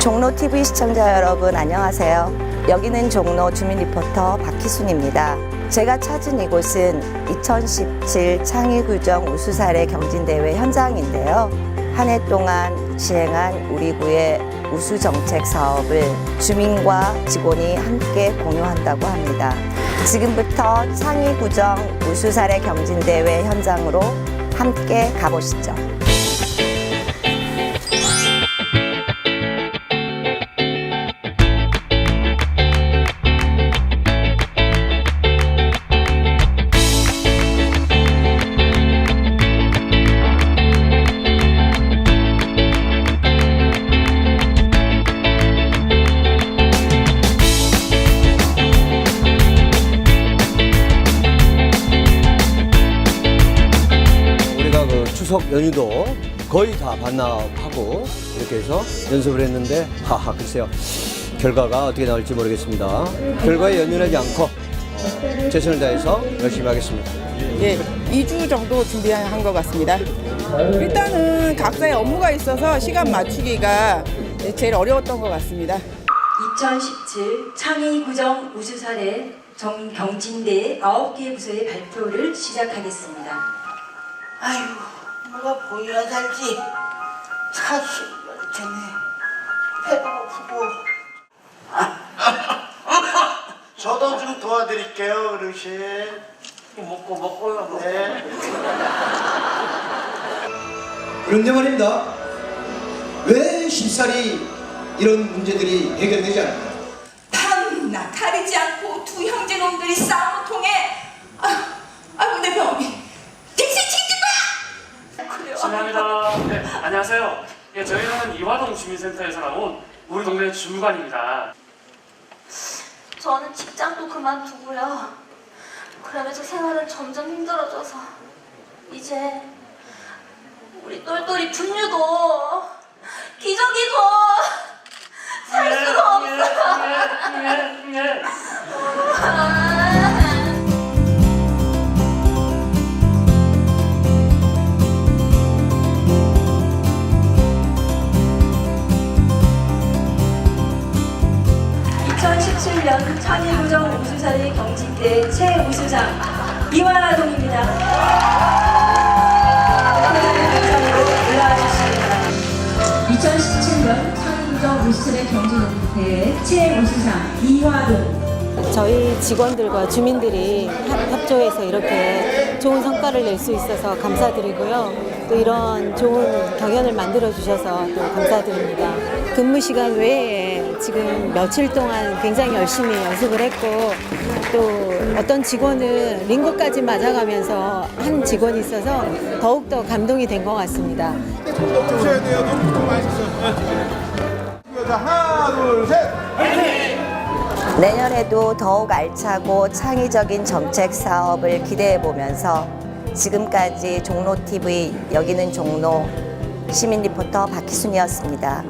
종로 TV 시청자 여러분 안녕하세요. 여기는 종로 주민 리포터 박희순입니다. 제가 찾은 이곳은 2017 창의 규정 우수 사례 경진대회 현장인데요. 한 해 동안 시행한 우리 구의 우수 정책 사업을 주민과 직원이 함께 공유한다고 합니다. 지금부터 창의 구정 우수 사례 경진대회 현장으로 함께 가보시죠. 추석 연휴도 거의 다 반납하고 이렇게 해서 연습을 했는데 하하 글쎄요 결과가 어떻게 나올지 모르겠습니다 결과에 연연하지 않고 어, 최선을 다해서 열심히 하겠습니다 예, 2주 정도 준비한 것 같습니다. 일단은 각자의 업무가 있어서 시간 맞추기가 제일 어려웠던 것 같습니다. 2017 창의 구정 우수 사례 정 경진대 9개 부서의 발표를 시작하겠습니다. 아이고, 뭐가 보여야 살지. 사실 전에 배도 고프고. 저도 좀 도와드릴게요, 어르신. 먹고 먹고요. 네. 그런데 말입니다. 왜 쉽사리 이런 문제들이 해결되지 않을까? 밤낮 가리지 않고 두 형제놈들이 싸움을 통해 아유, 아이고 내 병이 택시 챙길 거야 그래요 실례합니다. 네, 안녕하세요. 예, 저희는 이화동 주민센터에서 나온 우리 동네 주무관입니다. 저는 직장도 그만두고요. 그러면서 생활은 점점 힘들어져서 이제 우리 똘똘이 분유도 2017년 창의 구정 우수 사례 경진대 최우수상 이화동입니다. 현장으로 올라와 주십니다. 2017년 창의 구정 우수 사례 경진대 최우수상 이화동. 저희 직원들과 주민들이 합- 협조해서 이렇게 좋은 성과를 낼 수 있어서 감사드리고요. 또 이런 좋은 경연을 만들어 주셔서 또 감사드립니다. 근무 시간 외에 지금 며칠 동안 굉장히 열심히 연습을 했고 또 어떤 직원은 링거까지 맞아가면서 한 직원이 있어서 더욱더 감동이 된 것 같습니다. 내년에도 더욱 알차고 창의적인 정책 사업을 기대해 보면서 지금까지 종로 TV 여기는 종로 시민 리포터 박희순이었습니다.